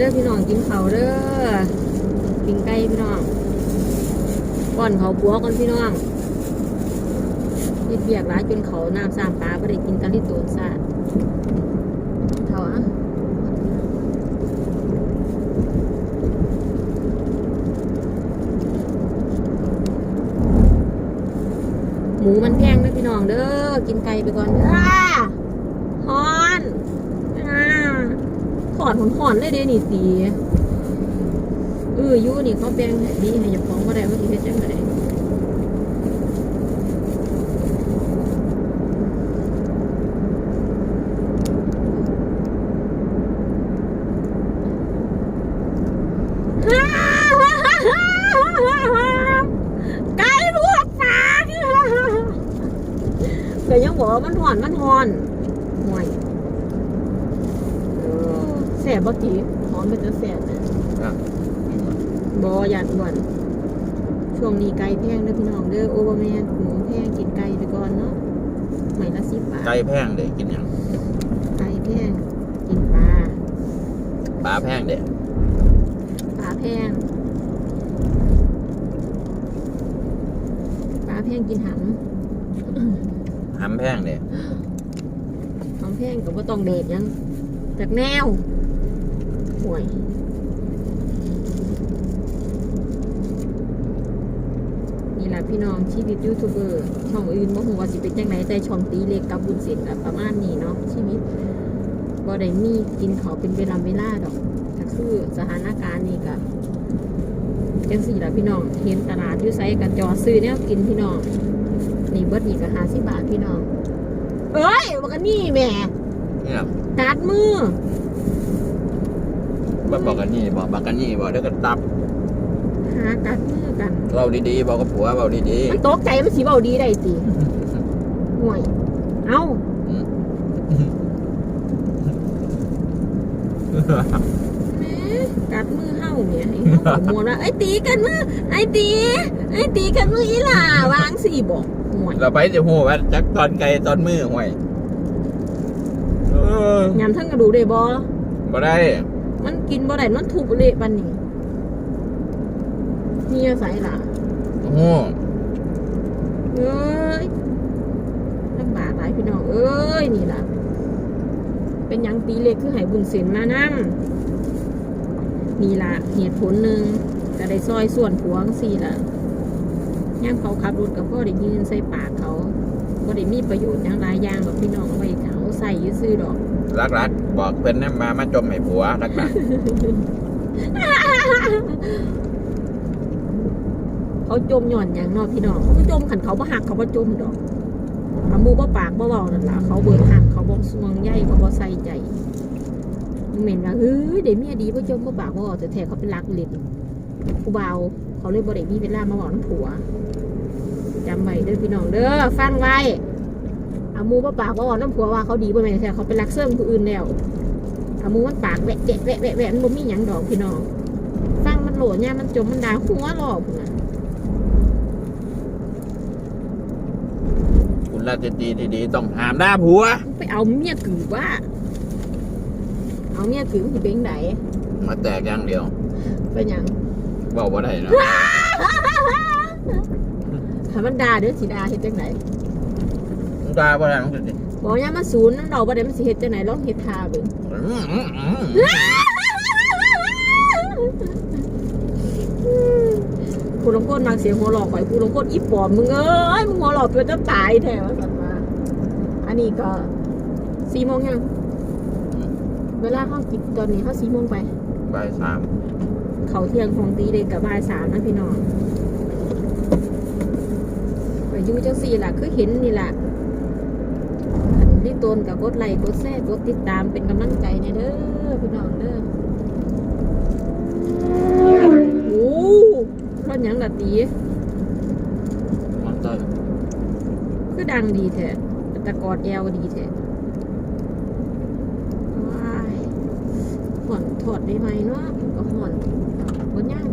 เด้อพี่น้องกินเขาเด้อกินไก่พี่น้องป้อนเขาปัวก่อนพี่น้องเฮ็ดเบียกหลายจนเขาน้ำสามปลาไม่ได้กินตะลิโตนซาเท่าอะหมูมันแพงเด้อพี่น้องเด้อกินไก่ไปก่อนเด้อฮอน ถอดหอนหอนเลยเด้นี่สีเอออยูนี่เขาแบ่งให้ดีให้เจ้าของก็ได้ว่าที่เฮ็ดจังไดไก่ลวกปลาแต่ยังบอกว่ามันหอนมันหอนห่วย บบ่จีหอมเป็นจะแสบนะบอยันบ่อนช่วงนี้ไก่แพงเด้อพี่น้องเด้อโอเวอร์แมนหมูแพงกินไก่ไปก่อนเนาะไม่ละสิบบาทไก่แพงเด็กินหยังไก่แพงกินปลาปลาแพงเด็ปลาแพงปลาแพงกินหำหำแพงเด็หำแพงกับว่าต้องเดทยังจากแนว ห่วยนี่แหละพี่น้องชีวิตยูทูบเบอร์ช่องอื่นบ่ฮู้ว่าสิเป็นจังไดแต่ช่องตีเล็กกับบุญเส้นกับประมาณนี้เนาะชีวิตบ่ได้มีกินเขาวเป็นเวลาเวลาดอกถ้าคือสถานการณ์นี้ก็จังสี่ล่ะพี่น้องเห็นตลาดอยู่ไสก็จอซื้อแนวกินพี่น้องนี่เบิดนี่ก็50บาทพี่น้องเอ้ยบอกกันนี่แหม่เนี่ยกัดมือ บอกบอกกันนี่บอกบอกกันนี่บอกเดี๋ยวก็ตับ หากัดมือกันเราดีๆบอกกับผัวเราดีมันตกใจมันสีเบาดีได้สิห่วย เอ้าๆอืมแหม่กัดมือเห่าเนี่ยไอ้เห่าหัวละไอ้ตีกันมือไอ้ตีไอ้ตีกันมืออีหล่าวางสี่บอกห่วยเราไปจะหูว่าจักตอนไก่ตอนมือห่วยเออยำทั้งกระดูกได้บอบ่ได้ มันกินบ่ได้มันทุบเละปันนี่นี่อาศัยล่ะโอ้โหเอ้ยลำบากหลายพี่น้องเอ้ยนี่ล่ะ เป็นหยังตีเล็กคือให้บุญเส้นมานั่งนี่ล่ะเหตุผลหนึ่งก็ได้ซอยส่วนผัวจั่งสี่ล่ะย่างเขาขับรถกับพ่อได้ยืนใส่ปากเขาก็ได้มีประโยชน์อย่างหลายอย่างแบบพี่น้องเอาไว้เขา ใส่อยื้อซื้อดอกรักรักๆบอกเพิ่นนะมามาจมให้ผัวรักรักเขาจมหย่อนอย่างเนอพี่น้องเขาก็จมขันเขาบ่หักเขาบ่จมดอกอามูบ่ปากบ่เบานั่นล่ะเขาเบิดหักเขาบ่สวงใยเขาบ่ใส่ใจเหม็นว่าเฮ้ยเดี๋ยวเมียดีบ่จมบ่ปากบ่เว้าแต่แท้เขาเป็นรักเล่นผู้เบาเขาเลยบ่ได้มีเวลามาบอกน้ำผัวจำไว้เด้อพี่น้องเด้อฟังไว้ อามูบ่ปากบ่าน้ำผัวว่าเขาดีบ่แม่นแท้เขาเป็นรักเสื่อมผู้อื่นแล้วอามูมันปากแวะแวะแวะแวะแวะมันบ่มีหยังดอกพี่น้องฟังมันโหลเนี่ยมันจมมันด่าหัวหลอกพุ่นน่ะคุณราชดีดีๆต้องหามด่าผัวไปเอาเมียกือว่า เอาเมียกือมันสิเป็นไดมาแตกอย่างเดียวเป็นหยังบอกว่าได้เนะถ้ามันด่าเด้อสิด่าเฮ็ดจังได ด่าว่าได้มันก็สิบอกยามมันศูนย์นั่นดอกบ่ได้มันสิเฮ็ดจังไดลองเฮ็ดท่าเบิ่งอืมอืมอืมผู้ลงโทษนางเสียงหัวหลอกไว้ผู้ลงโทษอีปอบมึงเอ้ยมึงหัวหลอกเพื่อจะตายแท้ว่าซั่นว่าอันนี้ก็4โมงยังเวลาเฮากินตอนนี้เฮา4โมงไปบ่ายสามเขาเที่ยงของตีเด็กกับบ่ายสามนะพี่น้องไปอยูจังสี่ล่ะคือเห็นนี่ล่ะ อันที่ตนกับกดไลค์กดแชร์กดติดตามเป็นกำลังใจเนี่ยเด้อพี่น้องเด้อโอ้รถหยังล่ะตีมอนเตอร์คือดังดีแท้ตะกอดแอวดีแท้ว้ายห่อนถอดได้ไหมเนาะก็ห่อนบนย่าง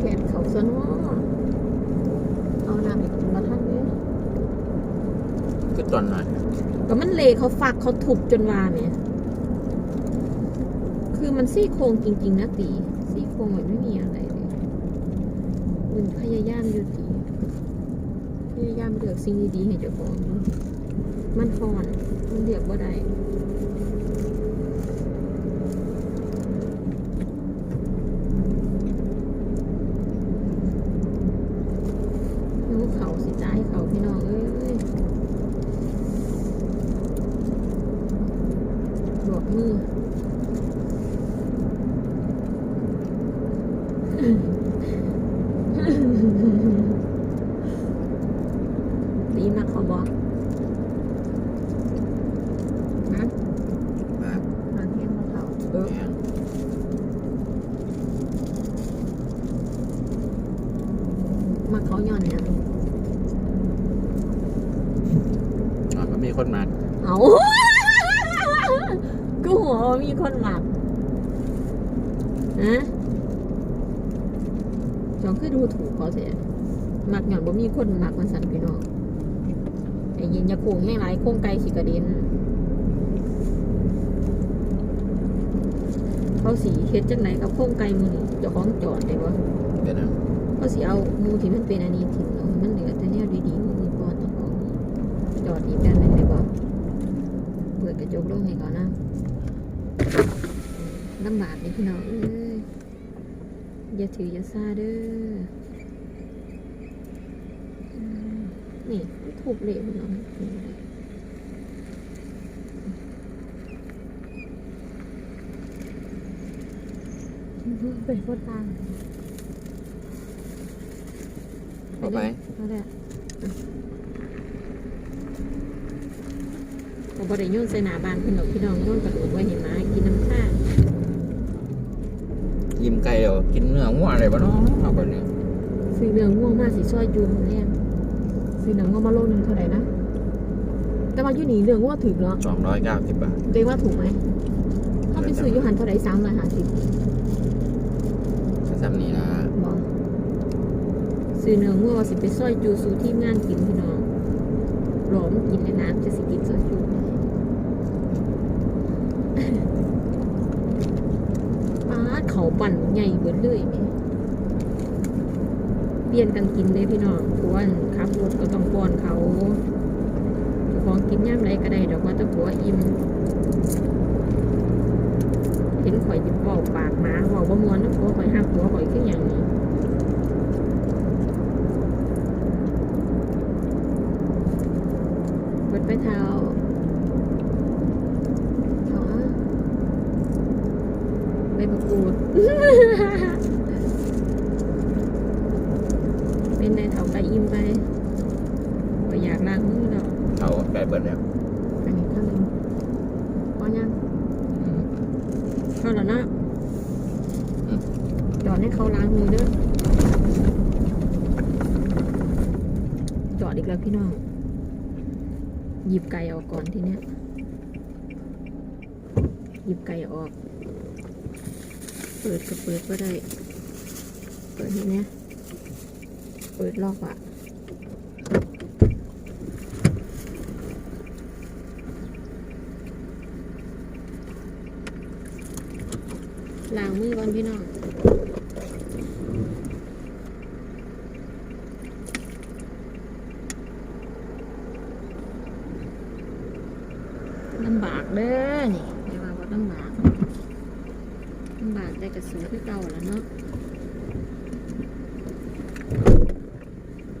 แกนเขาซะเนาะเอาน้ำอีกมาทันเลย คือตอนหน่อยก็มันเลเขาฝักเขาถูกจนวาเนี่ย คือมันซี่โครงจริง ๆ นะตี ซี่โครงแบบไม่มีอะไรเลยมันพยายามอยู่ตีพยายามเลือกสิ่งดีๆให้เจ้าของมันฟอน มันเลือกว่าได้ลูกเขาสิจ้ายเขาพี่น้องเอ้ยหลวก มือดีมากเขาบอกนะมามาเที่ยงมาเขาเออมาเขาย่อนเนี่ย อ๋อมันมีคนมาเอา กูหัวว่ามีคนหลับนะจองคือดูถูก เขาเสียมักหย่อนบ่มีคนมักมันสันพี่น้องไอ้ยินอยาโค้งแม่งไรโค้งไกลขีกระเด็นเขาสีเฮ็ดจังไหนกับโค้งไกลมือนี่เจ้าของจอดได้บ่เดี๋ยวนะเขาสิเอาหมูที่มันเป็นอันนี้ทิ้งเนาะมันเหลือแต่แนวดีๆมือก่อนต้องของจอดอีกแบบหนึงได้บ่เปิดกระจกลงให้ก่อนนะลำบากนี่พี่น้องเอ้ยอย่าถืออย่าซาเด้ออืม นี่ถูกเละพี่น้องเป็นคนตางเข้าไปเอาแหละผมบริโยนใส่หนาบานพี่น้องพี่น้องโยนกระดูกไว้เห็นไหมกินน้ำข้างยิ้มไก่เดี๋ยวกินเนื้องัวงอะไรบ้างเนาะเอาไปเนี่ยซื้อเนื้อง่วงมาสีซอยจูนแน่ ซื้อเนื้อง่วงมาโลนึงเท่าไหร่นะ แต่ว่าอยู่นี่เนื้อง่วงถูกเนาะสองร้อยเก้าสิบบาทเรียกว่าถูกไหมถ้าไปซื้ออยูหันเท่าไหร่สามร้อยห้าสิบซ้ำนี่ละบอกซื้อเนื้อง่วงว่าสิไปซอยจูสู่ที่งานกินพี่น้องหลอมกินในน้ำจะสิกินซอยจูป้าดเขาปั่นใหญ่เบิดเลยแหม่เป ลี่ยนกันกินเลยพี่น้องเพราะว่าขับรถก็ต้องป้อนเขาเจ้าของกินย่ำไรก็ได้ดอกว่าตะผัวอิ่มเห็นข่อยจิบเบาปากหมาเบาบ่มวนนะผัวข่อยห้ามผัวข่อยขึ้นอย่างนี้เบิดไปเท้าเท้าอะใบมะกูด เป็นในเถาไปอิ่มไปก็อยากล้างมือดอกเอาไก่เบิดแล้วอันนี้ข้างหนึงพอยังอืมพอแล้วนะอืมจอดให้เขาล้างมือเด้อจอดอีกแล้วพี่น้องหยิบไก่ออกก่อนทีเนี้ยหยิบไก่ออก เปิดก็เปิดก็ได้ เปิดทีเนี้ย เปิดล็อกอะล้างมือก่อนพี่น้อง ลำบากเด้อนี่ไม่ว่าว่าลำบากลำบากได้กระสือคือเก่าแล้วเนาะ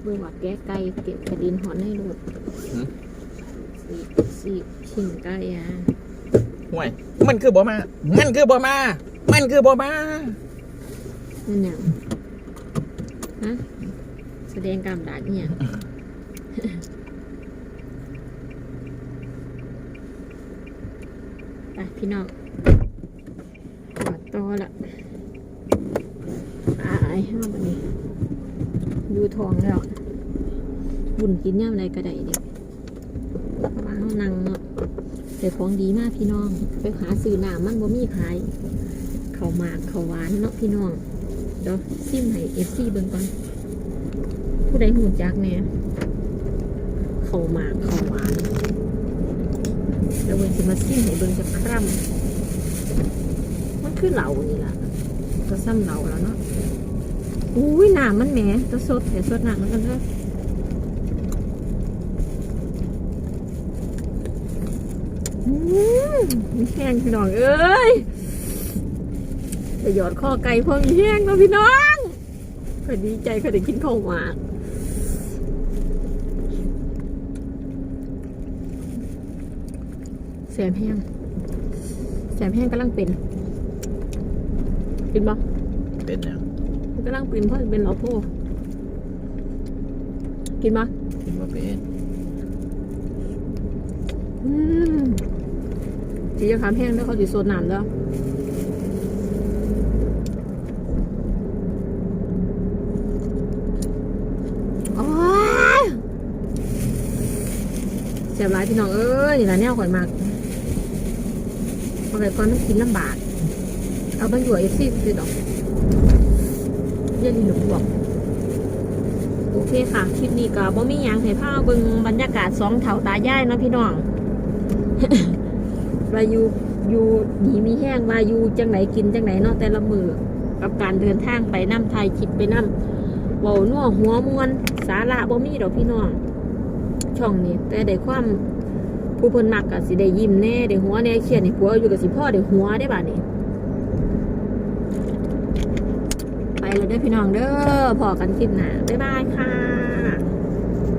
เบื่อว่าแก้ไก่เก็บกระดินหอนให้รูดสีสีขิงไก่อะห่วย มันคือบ่มา มันคือบ่มา มันคือบ่มานั่นอย่างฮะแสดงกรรมดาดเนี่ยไปพี่น้องกอดต่อละอายห้ามอัน นี้ดูทองแล้วบุญกินย่ำอะไรก็ได้เด็กว่าเขานั่งเนาะแต่ของดีมากพี่น้อง ไปหาซื้อน้ำมันบ่มีขายเขาหมากเขาหวานเนาะพี่น้องเดี๋ยวซิมให้เอฟซีเบิ่งก่อน ผู้ใดหูจักเนี่ยเขาหมากเขาหวานแล้วเวนสิมาซิมให้เบิ่งจะคร่ำมันคือเหล่านี่ล่ะก็ซ้ำเหล่าแล้วเนาะ อุ้ยน้ำมันแหมตัวสดเดี๋ยวสดน้ำมันกันเถอะอืมแห้งพี่น้องเอ้ยไปหยอดข้อไก่พอมีแห้งแล้วพี่น้องก็ดีใจก็ได้กินข้าวหมากแสบแห้งแสบแห้งกำลังเป็นกินบ่เป็นเนี่ย กำลังเป็นเพราะเป็นเหลาโพกินบ่กินมาเป็นอืมจีจะขามแห้งแล้วเขาจะโซนน้ำแล้วโอ้ยเสียบหลายพี่น้องเอ้ยนี่ละแนวข่อยมากเอาไปก่อนมันกินลำบาก เอาไปอยู่เอฟซีสิดอก เย็นหนุ่มโอเคค่ะ คลิปนี้ก็บ่มีหยังให้พาเบิ่งบรรยากาศสองเถาตายายเนาะพี่น้องว่าอยู่อยู่หนีมีแห้งว่าอยู่จังไหนกินจังไหนเนาะแต่ละมือกับการเดินทางไปน้ำไทยคลิปไปน้ำเว้านัวหัวมวน สาระบ่มีดอกพี่น้อง ช่องนี้ แต่ได้ความผู้เพิ่นมักก็สิได้ยิ้มแน่ได้หัวแน่เครียดให้ผัวอยู่กับสิพ่อได้หัวได้บัดนี้ ไป แล้วเด้อพี่น้องเด้อพอกันคลิปหน้าบ๊ายบายค่ะ